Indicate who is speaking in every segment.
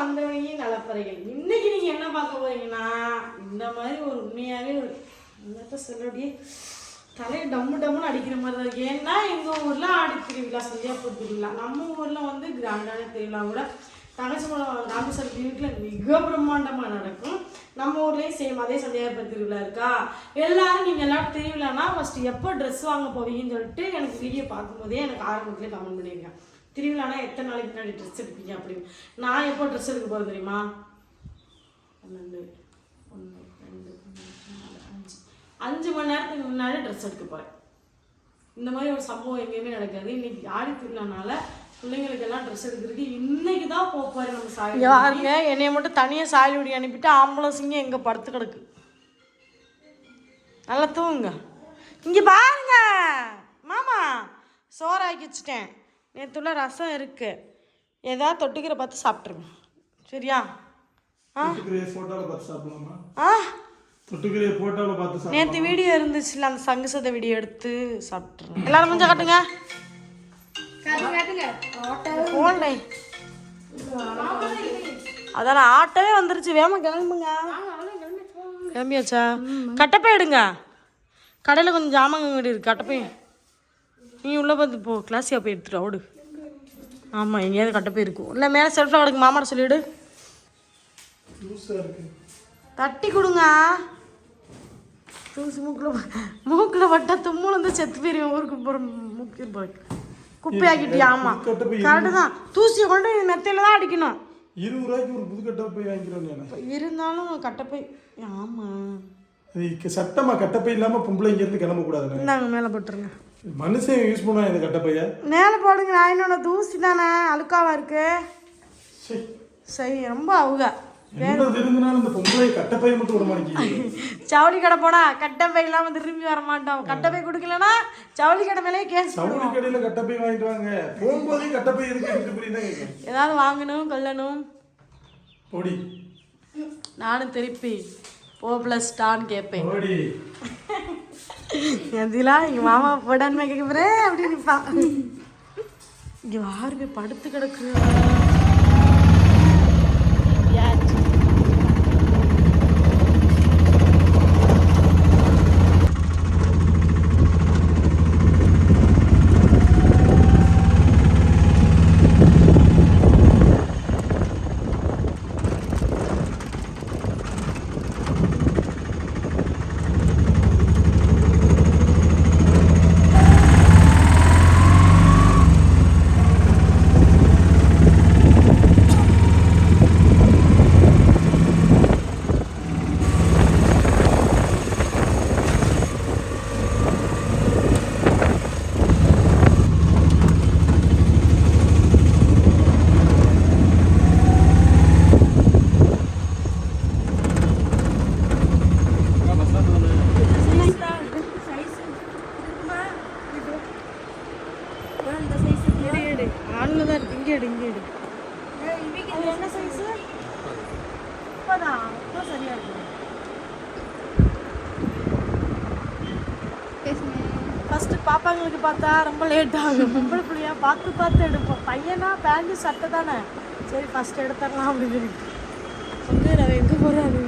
Speaker 1: வந்தவனையும் நலப்பறைகள். இன்னைக்கு நீங்க என்ன பார்க்க போறீங்கன்னா இந்த மாதிரி ஒரு உண்மையாவே ஒரு என்னத்த சொல்லி தலையை டம்மு டம்முன்னு அடிக்கிற மாதிரி தான் இருக்கு. ஏன்னா எங்க ஊர்ல ஆடி திருவிழா சந்தியாப்பூர் திருவிழா. நம்ம ஊர்ல வந்து கிராண்டான திருவிழா கூட தங்கச்சம்பளம் ராமேஸ்வரம் வீட்டில் மிக பிரம்மாண்டமாக நடக்கும். நம்ம ஊர்லேயும் சேம் அதே சந்தியாபுரம் திருவிழா இருக்கா? எல்லாரும் நீங்கள் எல்லாரும் திருவிழானா ஃபஸ்ட்டு எப்போ ட்ரெஸ் வாங்க போவீங்கன்னு சொல்லிட்டு எனக்கு வீடியோ பார்க்கும்போதே எனக்கு ஆரம்பத்துலேயே கமெண்ட் பண்ணியிருக்கேன் திருவிழானா எத்தனை நாளைக்கு முன்னாடி ட்ரெஸ் எடுப்பீங்க அப்படின்னு நான் எப்போ ட்ரெஸ் எடுக்க போகிறேன் தெரியுமா? பன்னெண்டு ஒன்று ரெண்டு நாலு அஞ்சு. அஞ்சு மணி நேரத்துக்கு முன்னாடி ட்ரெஸ் எடுக்க போகிறேன் இந்த மாதிரி ஒரு சம்பவம் எங்கேயுமே நடக்காது. இன்னைக்கு ஆடி திருவிழானால பிள்ளைங்களுக்கு எல்லாம் ட்ரெஸ் எடுக்கிறதுக்கு இன்னைக்கு தான் போக போகிறேன் நம்ம சாய் யாருங்க? என்னைய மட்டும் தனியாக சாயலுடி அனுப்பிட்டு ஆம்புலன்ஸுங்க எங்கே படுத்து கிடக்கு? நல்லா தூங்குங்க. இங்கே பாருங்க. மாமா சோறாக்கி வச்சுட்டேன். நேற்றுள்ள ரசம் இருக்கு. ஏதாவது தொட்டுக்கிற பார்த்து சாப்பிட்ருங்க சரியா? ஆ? ஆ? நேற்று வீடியோ இருந்துச்சுல அந்த சங்கு சத வீடியோ எடுத்து சாப்பிட்ருங்க எல்லாரும் கொஞ்சம் காட்டுங்க. ஃபோன்ல அதான் ஆட்டோவே வந்துருச்சு. வேமா கிளம்புங்க. கிளம்பியாச்சா? கட்டப்பை எடுங்க. கடையில் கொஞ்சம் ஜாமான் இருக்கு. கட்டப்பை. நீ உள்ளே பார்த்து போ கிளாஸியா போய் எடுத்துட்டு ஓடு. ஆமாம் எங்கேயாவது கட்டப்பை இருக்கும். இல்லை மேலே செல்ஃபில் கிடக்கு மாமாட்ட சொல்லிவிடு. தட்டி கொடுங்க. தூசி மூக்கில் மூக்கில் பட்டா தும்முள் வந்து செத்து போயிருவேன். ஊருக்கு போகிற மூக்கு போய் குப்பையாக்கிட்டியா? ஆமாம்
Speaker 2: கட்டப்பை
Speaker 1: கரெக்டு தான். தூசியை கொண்டு மெத்தையில் தான் அடிக்கணும்.
Speaker 2: இருபது ரூபாய்க்கு ஒரு புது கட்டை போய் வாங்கிக்கிறோம்
Speaker 1: இருந்தாலும் கட்டப்பை ஆமாம்
Speaker 2: அது சட்டமா கட்டப்பை இல்லாம பொம்பளை இங்க இருந்து கிளம்ப கூடாதுண்ணே
Speaker 1: இந்தாங்க மேலே போட்டுருங்க.
Speaker 2: மனுஷன் யூஸ் பண்ணுவான் இந்த கட்டப்பைய
Speaker 1: மேலே போடுங்க நான் இன்னொன்று தூசி தானே அழுக்காவா இருக்கு? சரி ரொம்ப
Speaker 2: மாட்டேங்குது.
Speaker 1: ஜவுளி கடை போனா கட்டப்பை இல்லாமல் திரும்பி வர மாட்டோம். கட்டப்பை கொடுக்கலனா ஜவுளி கடை மேலே கேஸ்
Speaker 2: சவுடி கடையில கட்டப்பை வாங்கிட்டு வாங்க. போகும்போதே கட்டப்பை கேட்கறேன்
Speaker 1: ஏதாவது வாங்கணும் கொல்லணும். நானும் திருப்பி. ஓ ப்ளஸ் டான்னு கேட்பேன்.
Speaker 2: எதிலா
Speaker 1: எதிலாம் எங்கள் மாமா போடான்னு கேட்க அப்படின்னு நிற்பான் இங்கே யாருமே படுத்து கிடக்குறா யாச்சு. எடு, எடு. ஆண்ல தான் இருக்கு அது என்ன சைஸு இப்போதான் அப்போ சரியா இருக்கு ஃபர்ஸ்ட் பாப்பாங்களுக்கு பார்த்தா ரொம்ப லேட் ஆகும் பொம்பளை பிள்ளையா பார்த்து பார்த்து எடுப்போம் பையனா பேண்ட் சட்டை தானே சரி ஃபர்ஸ்ட் எடுத்துடலாம் அப்படின்னு சொல்லிட்டு வந்து நான் எங்கே போகிறாரு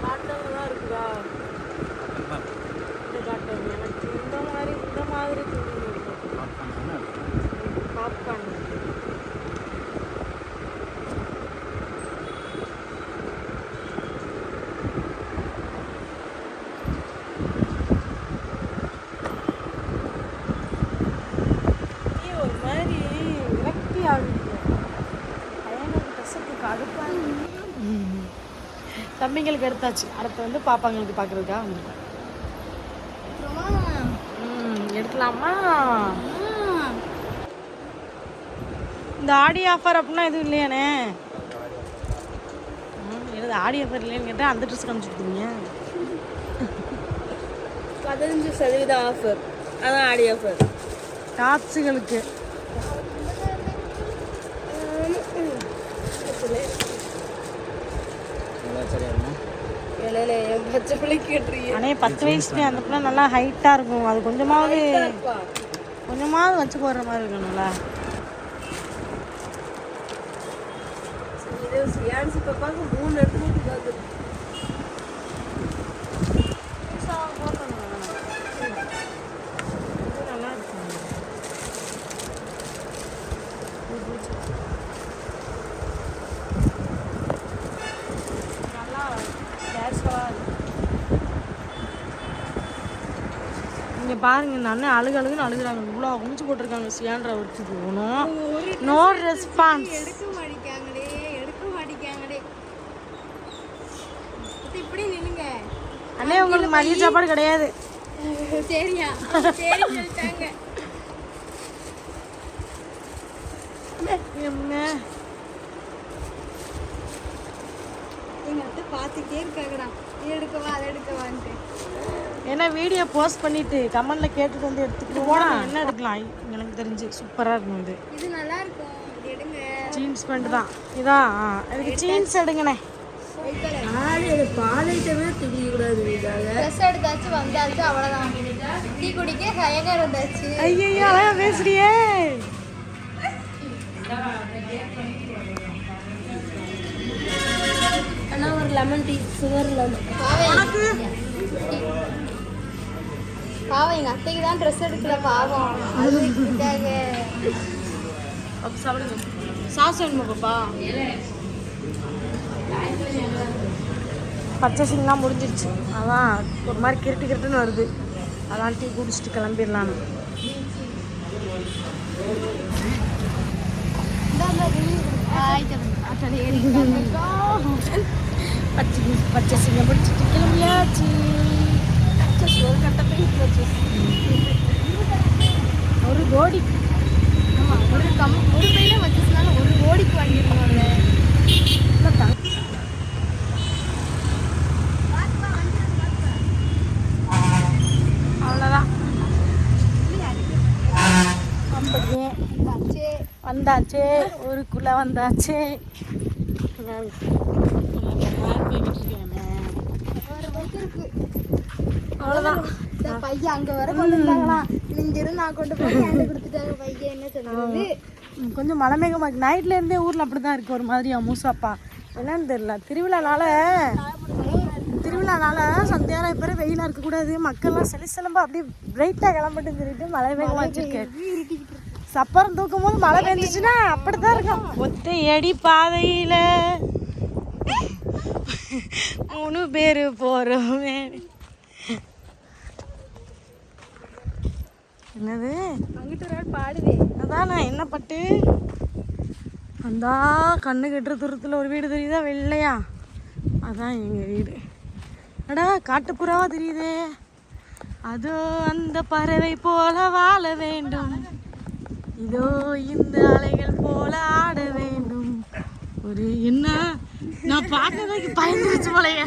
Speaker 1: காட்டன்ல தான் இருக்குதா இந்த காட்டன் எனக்கு இந்த மாதிரி இந்த மாதிரி துணி பாப்கார்ன் நீ ஒரு மாதிரி விரக்தி ஆகுது பையனுக்கு ட்ரெஸ்ஸுக்கு கடுப்பாக தம்பிங்களுக்கு எடுத்தாச்சு. அடுத்து வந்து பாப்பாங்களுக்கு பார்க்குறதுக்காக வந்திருக்கேன் ம், எடுக்கலாமா? இந்த ஆடி ஆஃபர் அப்படின்னா எதுவும் இல்லையானே? என்னது ஆடி ஆஃபர் இல்லைன்னு கேட்டால் அந்த ட்ரெஸ் காமிச்சுருக்கீங்க
Speaker 3: பதினஞ்சு சதவீத ஆஃபர் அதான் ஆடி ஆஃபர்
Speaker 1: டாப்ஸுகளுக்கு அண்ணே பத்து வயசுல அந்த பிள்ளை நல்லா ஹைட்டாக இருக்கும். அது கொஞ்சமாவது கொஞ்சமாவது வச்சு போடுற மாதிரி இருக்கணும்ல.
Speaker 3: மூணு இடத்துல இருக்காது
Speaker 1: நல்லா இருக்கும் நல்லா கேஷுவலாக இங்கே பாருங்க அண்ணன் அழுகு அழுகுன்னு அழுகுறாங்க. இவ்வளோ குமிச்சு போட்டிருக்காங்க சியான்ற ஒருத்துக்கு ஒன்றும். நோ ரெஸ்பான்ஸ்
Speaker 3: எடுக்க மாட்டேங்காங்களே எடுக்க மாட்டேங்காங்களே இப்படி நில்லுங்க
Speaker 1: அண்ணே உங்களுக்கு மதிய சாப்பாடு கிடையாது.
Speaker 3: சரியா? சரி சொல்லிட்டாங்க.
Speaker 1: என்ன
Speaker 3: எங்க அத்தை பார்த்துட்டே இருக்காங்கடா. எடுக்கவா அதை எடுக்கவான்ட்டு.
Speaker 1: ஏன்னா வீடியோ போஸ்ட் பண்ணிட்டு கமெண்ட்ல கேட்டுட்டு வந்து எடுத்துட்டு போனா என்ன எடுக்கலாம்? எனக்கு தெரிஞ்சு சூப்பரா இருக்கும் இது.
Speaker 3: இது நல்லா இருக்கும். இது எடுங்க.
Speaker 1: ஜீன்ஸ் பேண்ட் தான். இதான் எனக்கு ஜீன்ஸ் எடுங்கண்ணே.
Speaker 3: ட்ரெஸ் எடுத்தாச்சு வந்தாச்சு அவ்வளோதான் டீ குடிக்க ஹயகர் வந்தாச்சு
Speaker 1: ஐயோ அழகா பேசுறியே.
Speaker 3: அண்ணா ஒரு லெமன் டீ சுகர் லெமன் பாவம் எங்க அத்தைக்கு தான் ட்ரெஸ் எடுக்கல பாவம். அதுக்காக
Speaker 1: சாப்பிடுங்க சாஸ் வேணுமா பாப்பா? பர்ச்சேசிங்லாம் முடிஞ்சிருச்சு. அதான் ஒரு மாதிரி கிருட்டு கிருட்டுன்னு வருது. அதான் டீ குடிச்சிட்டு கிளம்பிடலான்னு. பச்சை பர்ச்சேசிங்க முடிச்சிட்டு கிளம்பியாச்சு. ஒரு கட்ட ஒரு கோடி.
Speaker 3: ஆமா ஒரு கம் ஒரு பையில வச்சுனால ஒரு கோடிக்கு வாங்கிருக்கோம்ல
Speaker 1: அவ்வளோதான் வந்தாச்சு வந்தாச்சு ஊருக்குள்ளே வந்தாச்சு. நான் அவ்வளோதான்
Speaker 3: இந்த பையன் அங்க வர கொண்டு வந்தாங்களா இங்க இருந்து நான் கொண்டு போய் என்கிட்ட கொடுத்துட்டாங்க. பையன் என்ன சொல்றது
Speaker 1: கொஞ்சம் மழை மேகமாக இருக்கு. நைட்ல இருந்தே ஊரில் அப்படி தான் இருக்கு ஒரு மாதிரி மூசாப்பா. என்னன்னு தெரியல. திருவிழானால திருவிழானால சந்தியாரம் இப்போ வெயிலாக இருக்கக்கூடாது மக்கள்லாம் செலிசலம்பா அப்படியே பிரைட்டாக கிளம்பட்டுன்னு சொல்லிட்டு மழை மேகமாக வச்சிருக்கேன் சப்பரம் தூக்கும் போது மழை பெஞ்சிச்சுன்னா அப்படித்தான் இருக்கும். ஒத்த அடி பாதையில மூணு பேர் போறோமே. என்னது?
Speaker 3: அங்கிட்டு ஒரு ஆள் பாடுவே
Speaker 1: அதானே என்ன பட்டு? அந்த கண்ணு கட்டுற தூரத்தில் ஒரு வீடு தெரியுதா வெள்ளையா? அதான் எங்கள் வீடு. அடா காட்டுப்புறாவா தெரியுதே? அதோ அந்த பறவை போல வாழ வேண்டும். இதோ இந்த அலைகள் போல ஆட வேண்டும். ஒரு என்ன நான் பார்த்ததுக்கு பயந்துருச்சு போலையே.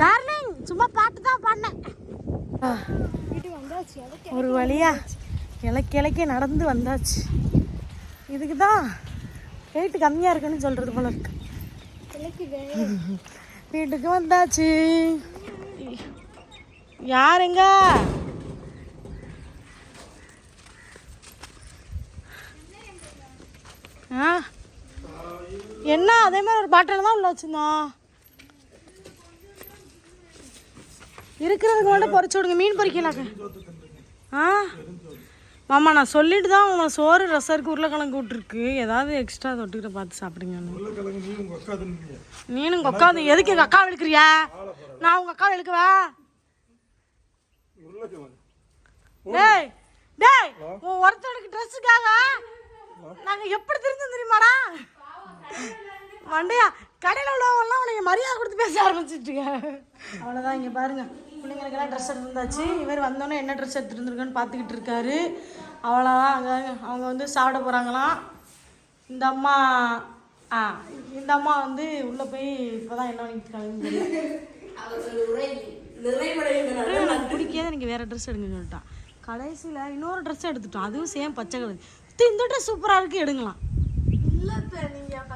Speaker 1: டார்லிங் சும்மா பாட்டு தான் பாடினேன்.
Speaker 3: வந்தாச்சு
Speaker 1: ஒரு வழியா இலக்க இலக்க நடந்து வந்தாச்சு. இதுக்கு தான் ரேட்டு கம்மியாக இருக்குன்னு சொல்கிறது போல இருக்கு. வீட்டுக்கு வந்தாச்சு. யாருங்க? ஆ? என்ன அதே மாதிரி ஒரு பாட்டில் தான் உள்ள வச்சிருந்தோம். இருக்கிறதுக்கு மட்டும் பொரிச்சு விடுங்க. மீன் பொரிக்கலாக்க ஆ? மாமா நான் சொல்லிட்டு தான் உங்களை சோறு ரசருக்கு உருளைக்கிழங்கு விட்டுருக்கு. ஏதாவது எக்ஸ்ட்ரா தொட்டுக்கிட்ட பார்த்து
Speaker 2: உங்க அக்கா
Speaker 1: வந்து எதுக்கு எங்க அக்கா இழுக்கிறியா நான் உங்க அக்கா இழுக்குவா? டேய் டேய் உன் ஒருத்தனுக்கு ட்ரெஸ்ஸுக்காக நாங்க எப்படி தெரிஞ்சோம் தெரியுமாடா? மண்டையா கடையில் உள்ளவங்கலாம் உனக்கு மரியாதை கொடுத்து பேச ஆரம்பிச்சிட்டுங்க அவ்வளோதான் இங்கே பாருங்க. பிள்ளைங்களுக்கெல்லாம் ட்ரெஸ் எடுத்துருந்தாச்சு. இவர் வந்தோடனே என்ன ட்ரெஸ் எடுத்துட்டு இருந்திருக்கான்னு பார்த்துக்கிட்டு இருக்காரு. அவ்வளோதான் அங்கே அவங்க வந்து சாப்பிட போகிறாங்களாம் இந்த அம்மா ஆ இந்த அம்மா வந்து உள்ளே போய் இப்போ தான் என்ன பண்ணிட்டு எனக்கு பிடிக்காத எனக்கு வேறு ட்ரெஸ் எடுங்கன்னு சொல்லிட்டான். கடைசியில் இன்னொரு ட்ரெஸ் எடுத்துட்டோம் அதுவும் சேம் பச்சை கலர் இந்த ட்ரெஸ் சூப்பராக இருக்குது எடுங்களாம். இல்லை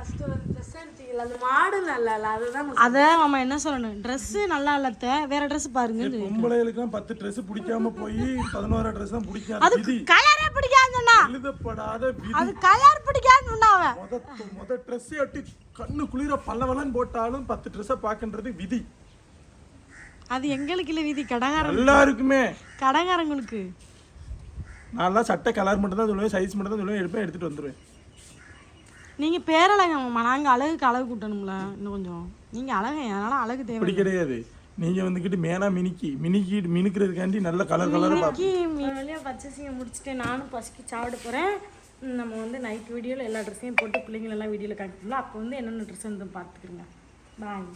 Speaker 1: ட்ரெஸ்
Speaker 3: நான்
Speaker 1: அதை மாமா என்ன சொல்லணும்? Dress நல்லா இல்லத்த? வேற Dress பாருங்க
Speaker 2: பொம்பளைகளுக்கெல்லாம் பத்து ட்ரெஸ் பிடிக்காம போய் பதினோரா ட்ரெஸ் தான் பிடிக்காது
Speaker 1: அது
Speaker 2: விதி.
Speaker 1: கலரே பிடிக்காதுன்னு
Speaker 2: எழுதப்படாத
Speaker 1: அது கலர் பிடிக்காதுன்னு அவன்
Speaker 2: முத முத ட்ரெஸ் அட்டி கண்ணு குளிர பல்லவலன்னு போட்டாலும் பத்து ட்ரெஸ்ஸை பார்க்கின்றது விதி.
Speaker 1: அது எங்களுக்கு இல்லை வீதி கடகாரன்
Speaker 2: எல்லாருக்குமே.
Speaker 1: கடகாரங்களுக்கு
Speaker 2: நான்லாம் சட்டை கலர் மட்டும் தான் சொல்லுவேன் சைஸ் மட்டும் தான் சொல்லுவேன் எடுப்பேன் எடுத்துட்டு வந்துடுவேன்
Speaker 1: நீங்க பேரழக மாமா நாங்க அழகுக்கு அழகு கூட்டணும்ல இன்னும் கொஞ்சம். நீங்க அழகு அதனால அழகு தேவை
Speaker 2: அப்படி கிடையாது. நீங்க வந்துக்கிட்டு மேனா மினிக்கி மினிக்கி மினுக்கிறதுக்காண்டி நல்ல கலர் கலர்
Speaker 1: வழியாக பர்ச்சேசிங்கை முடிச்சுட்டு நானும் பசிக்கு சாப்பிட போகிறேன் நம்ம வந்து நைட் வீடியோவில் எல்லா ட்ரெஸ்ஸையும் போட்டு பிள்ளைங்களெல்லாம் வீடியோவில் காட்டுறோம்ல அப்போ வந்து என்னென்ன ட்ரெஸ் வந்து பார்த்துக்கிறோங்க பாய்